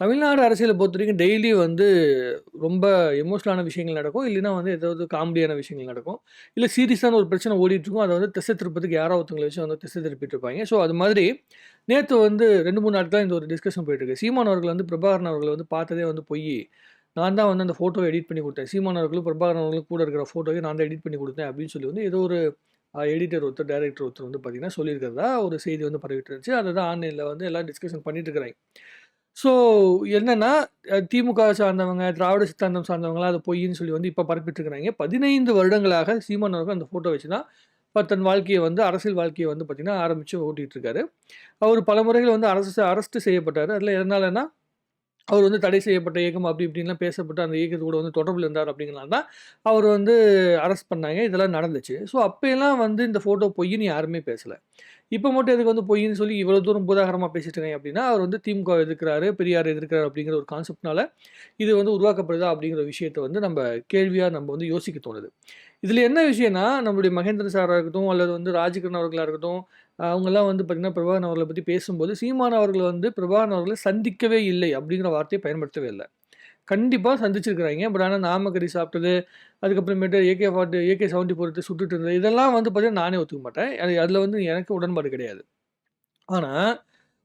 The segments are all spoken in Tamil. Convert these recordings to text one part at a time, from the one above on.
தமிழ்நாடு அரசியலை பொறுத்த வரைக்கும் டெய்லி வந்து ரொம்ப எமோஷனலான விஷயங்கள் நடக்கும். இல்லைன்னா வந்து ஏதாவது காமெடியான விஷயங்கள் நடக்கும். இல்லை சீரியஸான ஒரு பிரச்சனை ஓடிட்டுருக்கும். அதை வந்து திசை திருப்பதுக்கு யாரோ ஒருத்தவங்கள வச்சு வந்து திசை திருப்பிட்டு இருப்பாங்க ஸோ அது மாதிரி நேற்று வந்து ரெண்டு மூணு நாட்கள் இந்த ஒரு டிஸ்கஷன் போயிட்டுருக்கு. சீமான் அவர்கள் வந்து பிரபாகரன் அவர்களை வந்து பார்த்ததே வந்து போய் நான் தான் வந்து அந்த ஃபோட்டோவை எடிட் பண்ணி கொடுத்தேன் சீமான் அவர்களும், பிரபாகரன் அவர்களும் கூட இருக்கிற ஃபோட்டோவை நான் தான் எடிட் பண்ணி கொடுத்தேன் அப்படின்னு சொல்லி வந்து ஏதோ ஒரு எடிட்டர் ஒருத்தர், டைரக்டர் ஒருத்தர் வந்து பார்த்தீங்கன்னா சொல்லியிருக்கிறதா ஒரு செய்தி வந்து பரவிட்டு இருந்துச்சு. அதை தான் ஆன்லைனில் வந்து எல்லாம் டிஸ்கஷன் பண்ணிட்டு இருக்கிறேன் ஸோ என்னன்னா, திமுக சார்ந்தவங்க, திராவிட சித்தாந்தம் சார்ந்தவங்களாம் அது பொய்ன்னு சொல்லி வந்து இப்போ பரப்பிட்டுருக்கிறாங்க பதினைந்து வருடங்களாக சீமான் அவர்கள் அந்த ஃபோட்டோ வச்சு தான் இப்போ தன் வாழ்க்கையை வந்து அரசியல் வாழ்க்கையை வந்து பார்த்திங்கன்னா ஆரம்பித்து ஓட்டிகிட்டு இருக்காரு. அவர் பல முறைகள் வந்து அரசு அரெஸ்ட் செய்யப்பட்டார் அதில் எதனாலன்னா, அவர் வந்து தடை செய்யப்பட்ட இயக்கம் அப்படி இப்படின்லாம் பேசப்பட்டு அந்த இயக்கத்து கூட வந்து தொடர்பில் இருந்தார் அப்படிங்கிறனால தான் அவர் வந்து அரெஸ்ட் பண்ணாங்க. இதெல்லாம் நடந்துச்சு. ஸோ அப்போயெல்லாம் வந்து இந்த ஃபோட்டோ பொய்ன்னு யாருமே பேசலை இப்போ மட்டும் எதுக்கு வந்து பொய்ன்னு சொல்லி இவ்வளோ தூரம் பூதாகரமாக பேசிட்டு அப்படின்னா, அவர் வந்து திமுக எதிர்க்கிறாரு, பெரியார் எதிர்க்கிறார் அப்படிங்கிற ஒரு கான்செப்ட்னால இது வந்து உருவாக்கப்படுதா அப்படிங்கிற விஷயத்த வந்து நம்ம கேள்வியாக நம்ம வந்து யோசிக்க தோணுது. இதில் என்ன விஷயம்னா, நம்மளுடைய மகேந்திரன் சாராக இருக்கட்டும், அல்லது வந்து ராஜ்கிரண் அவர்களாக இருக்கட்டும், அவங்கெல்லாம் வந்து பார்த்திங்கன்னா பிரபாகரன் அவர்களை பற்றி பேசும்போது, சீமான் அவர்களை வந்து பிரபாகரன் அவர்களை சந்திக்கவே இல்லை அப்படிங்கிற வார்த்தையை பயன்படுத்தவே இல்லை கண்டிப்பாக சந்திச்சிருக்கிறாங்க பட் ஆனால் நாமக்கறி சாப்பிட்டது, அதுக்கப்புறமேட்டு ஏகே ஃபார்ட்டி ஏகே 74 எடுத்து சுட்டுட்டு இருந்தது, இதெல்லாம் வந்து பார்த்திங்கன்னா நானே ஒத்துக்க மாட்டேன். அது அதில் வந்து எனக்கு உடன்பாடு கிடையாது. ஆனால்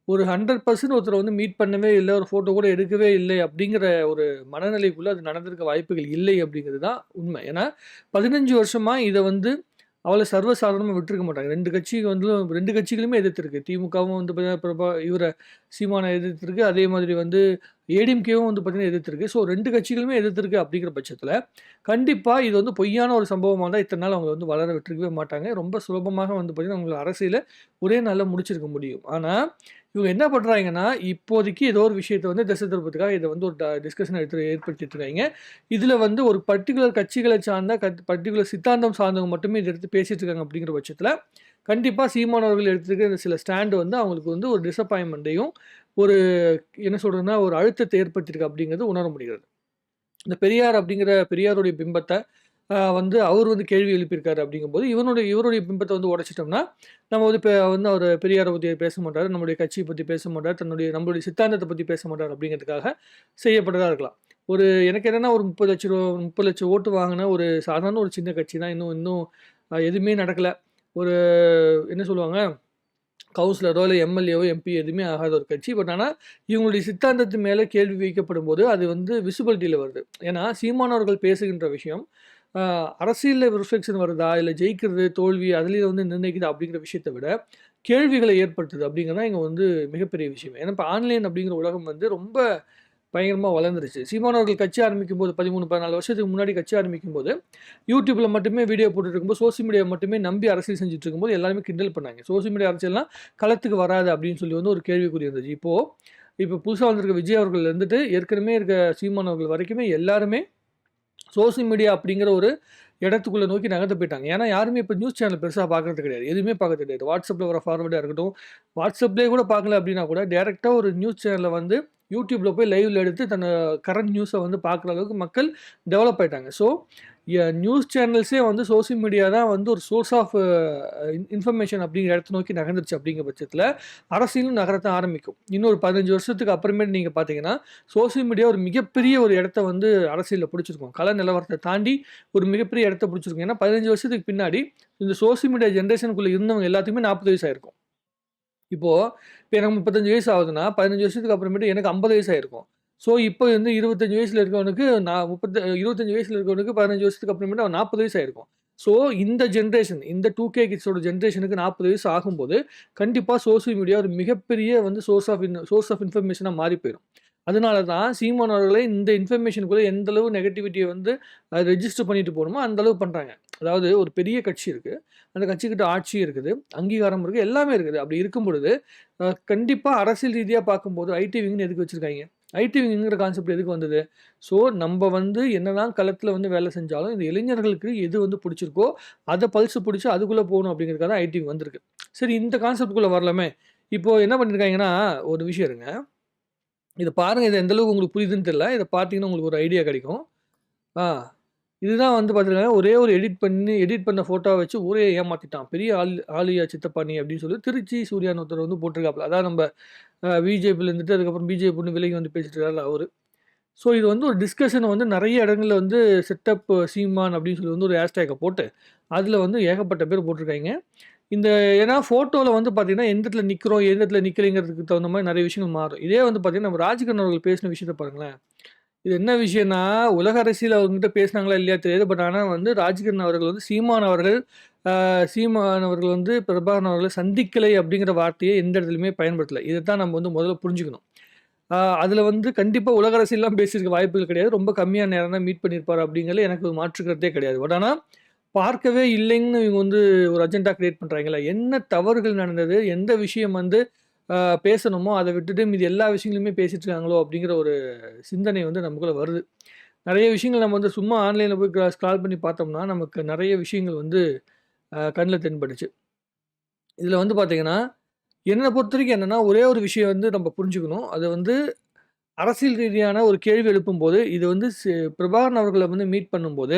ஒரு ஹண்ட்ரட் பர்சன்ட் ஒருத்தரை வந்து மீட் பண்ணவே இல்லை ஒரு ஃபோட்டோ கூட எடுக்கவே இல்லை அப்படிங்கிற ஒரு மனநிலைக்குள்ளே அது நடந்திருக்க வாய்ப்புகள் இல்லை அப்படிங்கிறது தான் உண்மை. ஏன்னா, பதினஞ்சு வருஷமாக இதை வந்து அவளை சர்வசாதாரணமாக விட்டுருக்க மாட்டாங்க. ரெண்டு கட்சி வந்து ரெண்டு கட்சிகளுமே எதிர்த்திருக்கு. திமுகவும் வந்து பார்த்தீங்கன்னா, பிரபா இவரை சீமான எதிர்த்திருக்கு. அதே மாதிரி வந்து ஏடிஎம்கேவும் வந்து பார்த்திங்கன்னா எதிர்த்திருக்கு. ஸோ ரெண்டு கட்சிகளுமே எதிர்த்திருக்கு அப்படிங்கிற பட்சத்தில் கண்டிப்பாக இது வந்து பொய்யான ஒரு சம்பவமாக இருந்தால் இத்தனை நாள் அவங்கள வந்து வளர விட்டுருக்கவே மாட்டாங்க. ரொம்ப சுலபமாக வந்து பார்த்திங்கன்னா அவங்கள அரசியலை ஒரே நாளில் முடிச்சிருக்க முடியும். ஆனால் இவங்க என்ன பண்ணுறாங்கன்னா இப்போதைக்கு ஏதோ ஒரு விஷயத்தை வந்து திசை திருப்பத்துக்காக இதை வந்து ஒரு ட டிஸ்கஷன் எடுத்து ஏற்படுத்திட்டு இருக்காங்க இதில் வந்து ஒரு பர்ட்டிகுலர் கட்சிகளை சார்ந்த கட் பர்ட்டிகுலர் சித்தாந்தம் சார்ந்தவங்க மட்டுமே இதை எடுத்து பேசிட்டு இருக்காங்க அப்படிங்கிற பட்சத்தில் கண்டிப்பாக சீமானவர்கள் எடுத்துருக்கிற இந்த சில ஸ்டாண்டு வந்து அவங்களுக்கு வந்து ஒரு டிசப்பாயின்மெண்ட்டையும் ஒரு என்ன சொல்கிறதுனா ஒரு அழுத்தத்தை ஏற்படுத்தியிருக்கு அப்படிங்கிறது உணர முடிகிறது. இந்த பெரியார் அப்படிங்கிற பெரியாருடைய பிம்பத்தை வந்து அவர் வந்து கேள்வி எழுப்பியிருக்காரு அப்படிங்கும்போது, இவனுடைய இவருடைய பிம்பத்தை வந்து உடைச்சிட்டோம்னா, நம்ம வந்து இப்போ வந்து அவர் பெரியாரை பற்றி பேச மாட்டார் நம்முடைய கட்சியை பற்றி பேச மாட்டார் தன்னுடைய நம்மளுடைய சித்தாந்தத்தை பற்றி பேச மாட்டார் அப்படிங்கிறதுக்காக செய்யப்பட்டதாக இருக்கலாம். ஒரு எனக்கு என்னென்னா ஒரு முப்பது லட்ச ரூபா முப்பது லட்சம் ஓட்டு வாங்கின ஒரு சாதாரண ஒரு சின்ன கட்சி தான். இன்னும் இன்னும் எதுவுமே நடக்கலை ஒரு என்ன சொல்லுவாங்க, கவுன்சிலரோ, இல்லை எம்.எல்.ஏவோ, எம்பி எதுவுமே ஆகாத ஒரு கட்சி. பட் ஆனால் இவங்களுடைய சித்தாந்தத்து மேலே கேள்வி வைக்கப்படும்போது, அது வந்து விசிபிலிட்டியில் வருது. ஏன்னா, சீமானவர்கள் பேசுகின்ற விஷயம், அரசியலில் ரிஃப்ளெக்ஷன் வருதா, இல்லை ஜெயிக்கிறது, தோல்வி அதுலேயே வந்து நிர்ணயிக்குது அப்படிங்கிற விஷயத்த விட, கேள்விகளை ஏற்படுத்துது அப்படிங்கிறது தான் வந்து மிகப்பெரிய விஷயம். ஏன்னா, இப்போ ஆன்லைன் அப்படிங்கிற உலகம் வந்து ரொம்ப பயங்கரமாக வளர்ந்துருச்சு. சீமான் அவர்கள் கட்சி ஆரம்பிக்கும்போது 13, 14 வருஷத்துக்கு முன்னாடி கட்சி ஆரம்பிக்கும்போது, யூடியூப்பில் மட்டுமே வீடியோ போட்டுட்டு இருக்கும்போது, சோசியல் மீடியா மட்டுமே நம்பி அரசியல் செஞ்சுட்டு இருக்கும்போது எல்லாருமே கிண்டல் பண்ணாங்க. சோசியல் மீடியா அரசியல்னா களத்துக்கு வராது அப்படின்னு சொல்லி வந்து ஒரு கேள்விக்குறி இருந்துச்சு. இப்போ புதுசாக வந்திருக்க விஜய் அவர்கள் இருந்துட்டு, ஏற்கனவே இருக்க சீமான் அவர்கள் வரைக்குமே எல்லாருமே சோசியல் மீடியா அப்படிங்கிற ஒரு இடத்துக்குள்ள நோக்கி நகர்ந்து போயிட்டாங்க. ஏன்னா, யாருமே இப்போ நியூஸ் சேனல் பெருசாக பார்க்கறது கிடையாது. எதுவுமே பார்க்கறது கிடையாது. வாட்ஸ்அப்பில் வர ஃபார்வர்டாக இருக்கட்டும், வாட்ஸ்அப்லேயே கூட பார்க்கல அப்படின்னா கூட, டேரெக்டாக ஒரு நியூஸ் சேனலை வந்து யூடியூப்பில் போய் லைவில் எடுத்து தன்னோட கரண்ட் நியூஸை வந்து பார்க்குற அளவுக்கு மக்கள் டெவலப் ஆகிட்டாங்க ஸோ, நியூஸ் சேனல்ஸே வந்து சோசியல் மீடியா தான் வந்து ஒரு சோர்ஸ் ஆஃப் இன் இன்ஃபர்மேஷன் அப்படிங்கிற இடத்த நோக்கி நகர்ந்துருச்சு அப்படிங்கிற பட்சத்தில் அரசியலும் நகரத்தான் ஆரம்பிக்கும். இன்னும் ஒரு 15 வருஷத்துக்கு அப்புறமேட்டு நீங்கள் பார்த்தீங்கன்னா, சோசியல் மீடியா ஒரு மிகப்பெரிய ஒரு இடத்த வந்து அரசியலில் பிடிச்சிருக்கும். கலை நிலவரத்தை தாண்டி ஒரு மிகப்பெரிய இடத்த பிடிச்சிருக்கும். ஏன்னா, 15 வருஷத்துக்கு பின்னாடி இந்த சோசியல் மீடியா ஜென்ரேஷனுக்குள்ளே இருந்தவங்க எல்லாத்துக்குமே 40 வயசு ஆயிருக்கும். இப்போ எனக்கு 35 வயசு ஆகுதுன்னா, 15 வருஷத்துக்கு அப்புறமேட்டு எனக்கு 50 வயசு ஆயிருக்கும். ஸோ, இப்போ வந்து இருபத்தஞ்சு வயசில் இருக்கவனுக்கு நான் முப்பத்தி இருபத்தஞ்சு வயசில் இருக்கவனுக்கு 15 வருஷத்துக்கு அப்புறமேட்டு அவன் 40 வயசு ஆயிருக்கும். ஸோ, இந்த ஜென்ரேஷன் இந்த டூ கே கிட்ஸோட ஜென்ரேஷனுக்கு நாற்பது வயசு ஆகும்போது, கண்டிப்பாக சோசியல் மீடியா ஒரு மிகப்பெரிய வந்து source of in source of இன்ஃபர்மேஷனாக மாறி போயிடும் அதனால தான் சீமான் அவர்களே இந்த இன்ஃபர்மேஷனுக்குள்ளே எந்த அளவு வந்து ரெஜிஸ்டர் பண்ணிட்டு போகணுமோ அந்த அளவு பண்ணுறாங்க அதாவது ஒரு பெரிய கட்சி இருக்குது அந்த கட்சிக்கிட்ட ஆட்சி இருக்குது, அங்கீகாரம் இருக்குது எல்லாமே இருக்குது. அப்படி இருக்கும் பொழுது, கண்டிப்பாக அரசியல் ரீதியாக பார்க்கும்போது ஐடி விங்னு எதுக்கு வச்சுருக்காங்க? ஐடி கான்செப்ட் எதுக்கு வந்தது? ஸோ, நம்ம வந்து என்னதான் களத்தில் வந்து வேலை செஞ்சாலும், இந்த இளைஞர்களுக்கு எது வந்து பிடிச்சிருக்கோ, அதை பல்ஸ் பிடிச்சி அதுக்குள்ளே போகணும் அப்படிங்கிறதுக்காக தான் ஐடி வந்திருக்கு. சரி இந்த கான்செப்ட்குள்ள வரலாமே. இப்போது என்ன பண்ணியிருக்காங்கன்னா ஒரு விஷயம் இருங்க. இதை பாருங்கள் இது எந்த அளவுக்கு உங்களுக்கு புரியுதுன்னு தெரியல. இதை பார்த்தீங்கன்னா உங்களுக்கு ஒரு ஐடியா கிடைக்கும். ஆ இதுதான் வந்து பார்த்தீங்கன்னா, ஒரே ஒரு எடிட் பண்ணி எடிட் பண்ண ஃபோட்டோவை வச்சு ஊரையே ஏமாற்றிட்டான் பெரிய ஆள் ஆலியா சித்தப்பாணி அப்படின்னு சொல்லி திருச்சி சூர்யான்னு ஒருத்தர் வந்து போட்டிருக்காப்புல. அதான் நம்ம பிஜேபியில் இருந்துட்டு அதுக்கப்புறம் பிஜேபி பொண்ணு விலகி வந்து பேசிட்டு இருக்காரு அவர். ஸோ இது வந்து ஒரு டிஸ்கஷனை வந்து நிறைய இடங்களில் வந்து செட்டப் சீமான் அப்படின்னு சொல்லி வந்து ஒரு ஹேஷ்டேக்கை போட்டு அதில் வந்து ஏகப்பட்ட பேர் போட்டிருக்காங்க. இந்த ஏன்னா ஃபோட்டோவில் வந்து பார்த்தீங்கன்னா எந்த இடத்துல நிற்கிறோம் எந்த இடத்துல நிற்கலைங்கிறதுக்கு தகுந்த மாதிரி நிறைய விஷயங்கள் மாறும். இதே வந்து பார்த்தீங்கன்னா நம்ம ராஜ்கண்ணன் பேசின விஷயத்த பாருங்களேன். இது என்ன விஷயம்னா உலக அரசியல் அவங்ககிட்ட பேசினாங்களா இல்லையா தெரியாது. பட் ஆனால் வந்து ராஜ்கிரண் அவர்கள் வந்து சீமான் அவர்கள் சீமான் அவர்கள் வந்து பிரபாகரன் அவர்களை சந்திக்கலை அப்படிங்கிற வார்த்தையை எந்த இடத்துலையுமே பயன்படுத்தலை. இதை தான் நம்ம வந்து முதல்ல புரிஞ்சுக்கணும். அதில் வந்து கண்டிப்பாக உலக அரசியல்லாம் பேசியிருக்க வாய்ப்புகள் கிடையாது. ரொம்ப கம்மியான நேரம் தான் மீட் பண்ணியிருப்பார் அப்படிங்கிறது எனக்கு மாற்றுக்கிறதே கிடையாது. பட் ஆனால் பார்க்கவே இல்லைன்னு இவங்க வந்து ஒரு அஜெண்டா கிரியேட் பண்ணுறாங்களா என்ன தவறுகள் நடந்தது எந்த விஷயம் வந்து பேசணுமோ அதை விட்டுட்டு மீது எல்லா விஷயங்களுமே பேசிட்டு இருக்காங்களோ அப்படிங்கிற ஒரு சிந்தனை வந்து நமக்குள்ளே வருது. நிறைய விஷயங்கள் நம்ம வந்து சும்மா ஆன்லைனில் போய் ஸ்க்ரால் பண்ணி பார்த்தோம்னா நமக்கு நிறைய விஷயங்கள் வந்து கண்ணில் தென்பட்டுச்சு இதில் வந்து பார்த்திங்கன்னா என்னை பொறுத்த வரைக்கும் என்னென்னா ஒரே ஒரு விஷயம் வந்து நம்ம புரிஞ்சுக்கணும். அது வந்து அரசியல் ரீதியான ஒரு கேள்வி எழுப்பும்போது இது வந்து பிரபாகரன் அவர்களை வந்து மீட் பண்ணும்போது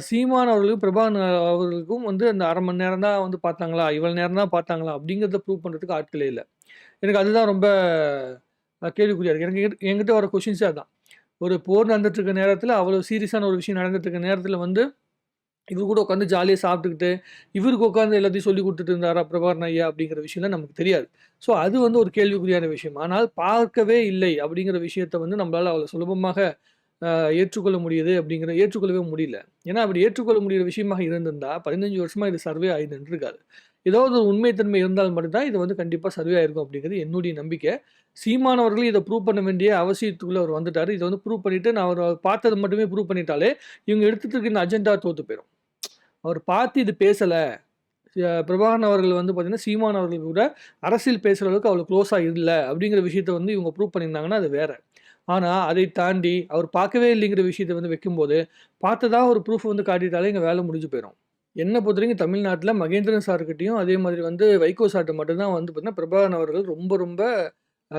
சீமான் அவர்களுக்கும் பிரபாகரன் அவர்களுக்கும் வந்து அந்த அரை மணி நேரம் தான் வந்து பார்த்தாங்களா? இவ்வளோ நேரம் தான் பார்த்தாங்களா? அப்படிங்கிறத ப்ரூவ் பண்ணுறதுக்கு ஆட்களே இல்லை. எனக்கு அதுதான் ரொம்ப கேள்விக்குறியாக இருக்குது எனக்கு எங்கிட்ட- என்கிட்ட வர கொஷின்ஸே அதான். ஒரு போர் நடந்துட்டு இருக்க நேரத்தில் அவ்வளோ சீரியஸான ஒரு விஷயம் நடந்துட்டு இருக்க நேரத்தில் வந்து இவர் கூட உட்காந்து ஜாலியாக சாப்பிட்டுக்கிட்டு இவருக்கு உட்காந்து எல்லாத்தையும் சொல்லி கொடுத்துட்டு இருந்தாரா பிரபாகரன் ஐயா அப்படிங்கிற விஷயம்லாம் நமக்கு தெரியாது. ஸோ அது வந்து ஒரு கேள்விக்குறியான விஷயம். ஆனால் பார்க்கவே இல்லை அப்படிங்கிற விஷயத்த வந்து நம்மளால் அவ்வளோ சுலபமாக ஏற்றுக்கொள்ள முடியுது அப்படிங்கிற ஏற்றுக்கொள்ளவே முடியல. ஏன்னா அப்படி ஏற்றுக்கொள்ள முடியிற விஷயமாக இருந்திருந்தா பதினஞ்சு வருஷமாக இது சர்வே ஆகி நின்றுருக்காது ஏதாவது ஒரு உண்மைத்தன்மை இருந்தால் மட்டும்தான் இது வந்து கண்டிப்பாக சர்வே ஆயிருக்கும் அப்படிங்கிறது என்னுடைய நம்பிக்கை. சீமானவர்களும் இதை ப்ரூவ் பண்ண வேண்டிய அவசியத்துக்குள்ளே அவர் வந்துட்டார். இதை வந்து ப்ரூவ் பண்ணிவிட்டு நான் அவர் பார்த்தது மட்டுமே ப்ரூவ் பண்ணிட்டாலே இவங்க எடுத்துட்டு இருக்க அஜெண்டா தோற்று போயிடும் அவர் பார்த்து இது பேசலை. பிரபாகரன் அவர்கள் வந்து பார்த்திங்கன்னா சீமான் அவர்கள் கூட அரசியல் பேசுகிற அளவுக்கு அவ்வளோ க்ளோஸாக இல்லை அப்படிங்கிற விஷயத்த வந்து இவங்க ப்ரூவ் பண்ணியிருந்தாங்கன்னா அது வேறு. ஆனால் அதை தாண்டி அவர் பார்க்கவே இல்லைங்கிற விஷயத்தை வந்து வைக்கும்போது பார்த்ததா ஒரு ப்ரூஃப் வந்து காட்டிட்டாலே இங்கே வேலை முடிஞ்சு போயிடும் என்னை பொறுத்த வரைக்கும் தமிழ்நாட்டில் மகேந்திரன் சார்கிட்டையும் அதே மாதிரி வந்து வைகோ சார்ட்ட மட்டும்தான் வந்து பார்த்தீங்கன்னா பிரபாகரன் அவர்கள் ரொம்ப ரொம்ப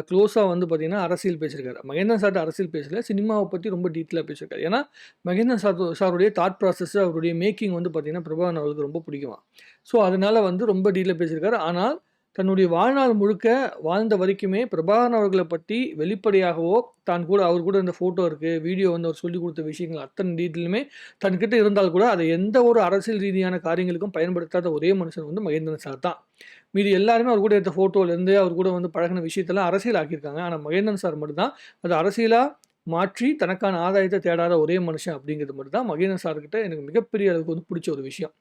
க்ளோஸாக வந்து பார்த்தீங்கன்னா அரசியல் பேசியிருக்காரு. மகேந்திரன் சார்ட்ட அரசியல் பேசல சினிமாவை பற்றி ரொம்ப டீட்டெயிலாக பேசியிருக்காரு. ஏன்னா மகேந்திரன் சார் சாருடைய தாட் ப்ராசஸ் அவருடைய மேக்கிங் வந்து பார்த்தீங்கன்னா பிரபாகரன் அவர்களுக்கு ரொம்ப பிடிக்குமா. ஸோ அதனால் வந்து ரொம்ப டீட்டெயிலாக பேசியிருக்காரு. ஆனால் தன்னுடைய வாழ்நாள் முழுக்க வாழ்ந்த வரைக்குமே பிரபாகரன் அவர்களை பற்றி வெளிப்படையாகவோ தான் கூட அவர் கூட இந்த ஃபோட்டோ இருக்குது வீடியோ வந்து அவர் சொல்லி கொடுத்த விஷயங்கள் அத்தனை டீட்டெயிலுமே தன்கிட்ட இருந்தால் கூட அதை எந்த ஒரு அரசியல் ரீதியான காரியங்களுக்கும் பயன்படுத்தாத ஒரே மனுஷன் வந்து மகேந்திரன் சார் தான். மீதி எல்லாருமே அவர் கூட எடுத்த ஃபோட்டோலேருந்து அவர் கூட வந்து பழகின விஷயத்தெல்லாம் அரசியல் ஆக்கியிருக்காங்க. ஆனால் மகேந்திரன் சார் மட்டும்தான். அது அரசியலாக மாற்றி தனக்கான ஆதாயத்தை தேடாத ஒரே மனுஷன் அப்படிங்கிறது மட்டும் தான் மகேந்திரன் சார்கிட்ட எனக்கு மிகப்பெரிய அளவுக்கு வந்து பிடிச்ச ஒரு விஷயம்.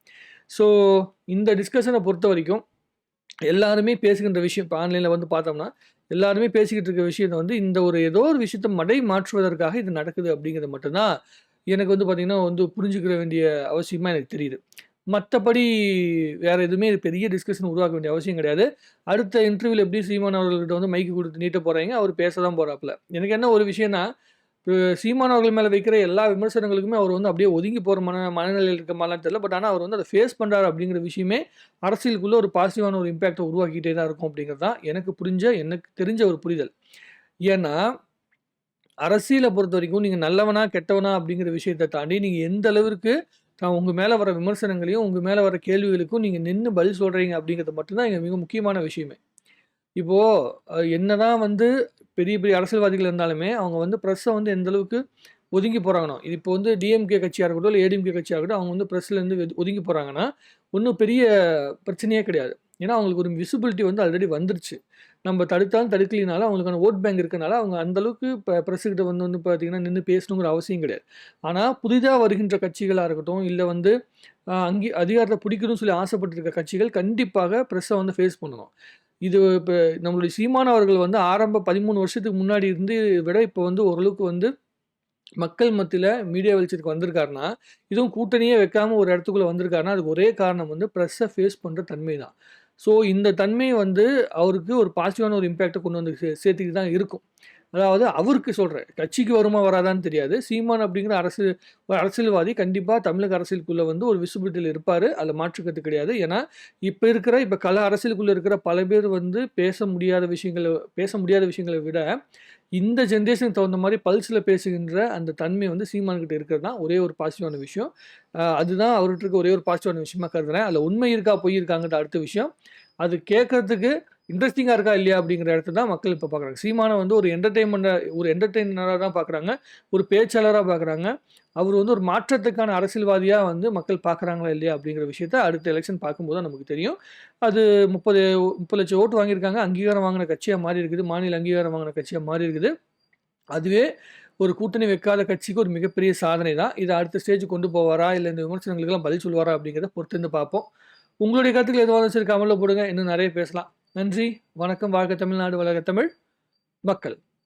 ஸோ இந்த டிஸ்கஷனை பொறுத்த வரைக்கும் எல்லாருமே பேசுகின்ற விஷயம் இப்போ ஆன்லைனில் வந்து பார்த்தோம்னா எல்லாருமே பேசிக்கிட்டு இருக்க விஷயத்த வந்து இந்த ஒரு ஏதோ ஒரு விஷயத்தை மடை மாற்றுவதற்காக இது நடக்குது அப்படிங்கிறது மட்டும்தான் எனக்கு வந்து பார்த்திங்கன்னா வந்து புரிஞ்சுக்கிற வேண்டிய அவசியமாக எனக்கு தெரியுது. மற்றபடி வேறு எதுவுமே பெரிய டிஸ்கஷன் உருவாக்க வேண்டிய அவசியம் கிடையாது. அடுத்த இன்டர்வியூவில் எப்படி சீமான் அவர்கள்ட்ட வந்து மைக்கு கொடுத்து நீட்ட போகிறாங்க அவர் பேச தான் போகிறாப்புல எனக்கு என்ன ஒரு விஷயம்னா சீமான் அவர்கள் மேலே வைக்கிற எல்லா விமர்சனங்களுக்குமே அவர் வந்து அப்படியே ஒதுங்கி போகிற மன மனநிலையில் இருக்க மாதிரிலாம் தெரியல. பட் ஆனால் அவர் வந்து அதை ஃபேஸ் பண்ணுறாரு அப்படிங்கிற விஷயமே அரசியலுக்குள்ளே ஒரு பாசிட்டிவான ஒரு இம்பேக்டை உருவாக்கிட்டே தான் இருக்கும் அப்படிங்கிறது தான் எனக்கு புரிஞ்ச எனக்கு தெரிஞ்ச ஒரு புரிதல். ஏன்னா அரசியலை பொறுத்த வரைக்கும் நீங்கள் நல்லவனா கெட்டவனா அப்படிங்கிற விஷயத்தை தாண்டி நீங்கள் எந்த அளவிற்கு தான் உங்கள் மேலே வர விமர்சனங்களையும் உங்கள் மேலே வர கேள்விகளுக்கும் நீங்கள் நின்று பதில் சொல்கிறீங்க அப்படிங்கிறது மட்டும்தான் இங்கே மிக முக்கியமான விஷயமே. இப்போது என்னதான் வந்து பெரிய பெரிய அரசியல்வாதிகள் இருந்தாலுமே அவங்க வந்து ப்ரெஸ்ஸை வந்து எந்தளவுக்கு ஒதுங்கி போகிறாங்கண்ணா இது இப்போ வந்து டிஎம்கே கட்சியாக இருக்கட்டும் இல்லை ஏடிஎம்கே கட்சியாக இருக்கட்டும் அவங்க வந்து ப்ரெஸ்லேருந்து ஒதுங்கி போகிறாங்கன்னா ஒன்றும் பெரிய பிரச்சனையே கிடையாது. ஏன்னா அவங்களுக்கு ஒரு விசிபிலிட்டி வந்து ஆல்ரெடி வந்துருச்சு. நம்ம தடுத்தாலும் தடுக்கலினாலும் அவங்களுக்கான ஓட் பேங்க் இருக்கனால அவங்க அந்தளவுக்கு இப்போ ப்ரெஸ்ஸுக்கிட்ட வந்து வந்து பார்த்தீங்கன்னா நின்று பேசணுங்கிற அவசியம் கிடையாது. ஆனால் புதிதாக வருகின்ற கட்சிகளாக இருக்கட்டும் இல்லை வந்து அங்கே அதிகாரத்தை பிடிக்கணும்னு சொல்லி ஆசைப்பட்டிருக்க கட்சிகள் கண்டிப்பாக ப்ரெஸ்ஸை வந்து ஃபேஸ் பண்ணணும். இது இப்போ நம்மளுடைய சீமான் அவர்கள் வந்து ஆரம்ப பதிமூணு வருஷத்துக்கு முன்னாடி இருந்து விட இப்போ வந்து ஓரளவுக்கு வந்து மக்கள் மத்தியில் மீடியா வெளிச்சத்துக்கு வந்திருக்காருன்னா இதுவும் கூட்டணியே வைக்காமல் ஒரு இடத்துக்குள்ளே வந்திருக்காருன்னா அதுக்கு ஒரே காரணம் வந்து ப்ரெஸ்ஸை ஃபேஸ் பண்ணுற தன்மை தான் ஸோ இந்த தன்மை வந்து அவருக்கு ஒரு பாசிட்டிவான ஒரு இம்பேக்டை கொண்டு வந்து சே சேர்த்துக்கிட்டு தான் இருக்கும். அதாவது அவருக்கு சொல்கிறேன் கட்சிக்கு வருமா வராதான்னு தெரியாது. சீமான் அப்படிங்கிற அரசு ஒரு அரசியல்வாதி கண்டிப்பாக தமிழக அரசியலுக்குள்ளே வந்து ஒரு விசிபிலிட்டியில் இருப்பார். அதில் மாற்றுக்கிறது கிடையாது. ஏன்னா இப்போ இருக்கிற இப்போ கல அரசியலுக்குள்ளே இருக்கிற பல பேர் வந்து பேச முடியாத விஷயங்களை பேச முடியாத விஷயங்களை விட இந்த ஜென்ரேஷனுக்கு தகுந்த மாதிரி பல்ஸில் பேசுகின்ற அந்த தன்மை வந்து சீமான்கிட்ட இருக்கிறது தான் ஒரே ஒரு பாசிட்டிவான விஷயம். அதுதான் அவர்கிட்ட இருக்க ஒரே ஒரு பாசிட்டிவான விஷயமா கருதுறேன். அதில் உண்மை இருக்கா பொய் இருக்காங்கிற அடுத்த விஷயம். அது கேட்கறதுக்கு இன்ட்ரெஸ்டிங்காக இருக்கா இல்லையா அப்படிங்கிற இடத்துல தான் மக்கள் இப்போ பார்க்குறாங்க சீமானை வந்து ஒரு என்டர்டெயின்மெண்ட்டாக ஒரு என்டர்டெயினராக தான் பார்க்குறாங்க ஒரு பேச்சாளராக பார்க்குறாங்க அவர் வந்து ஒரு மாற்றத்துக்கான அரசியல்வாதியாக வந்து மக்கள் பார்க்குறாங்களா இல்லையா அப்படிங்கிற விஷயத்த அடுத்த எலெக்ஷன் பார்க்கும்போது தான் நமக்கு தெரியும். அது முப்பது முப்பது லட்சம் ஓட்டு வாங்கியிருக்காங்க. அங்கீகாரம் வாங்கின கட்சியாக மாறி இருக்குது. மாநில அங்கீகாரம் வாங்கின கட்சியாக மாறி இருக்குது. அதுவே ஒரு கூட்டணி வைக்காத கட்சிக்கு ஒரு மிகப்பெரிய சாதனை தான். இதை அடுத்த ஸ்டேஜ் கொண்டு போவாரா? இல்லை இந்த விமர்சனங்களுக்கெல்லாம் பதில் சொல்வாரா அப்படிங்கிறத பொறுத்திருந்து பார்ப்போம். உங்களுடைய கருத்துக்கள் எதுவாக சரி கமலில் போடுங்க. இன்னும் நிறைய பேசலாம். நன்றி. வணக்கம். வாழ்க தமிழ்நாடு வளர்க தமிழ் மக்கள்.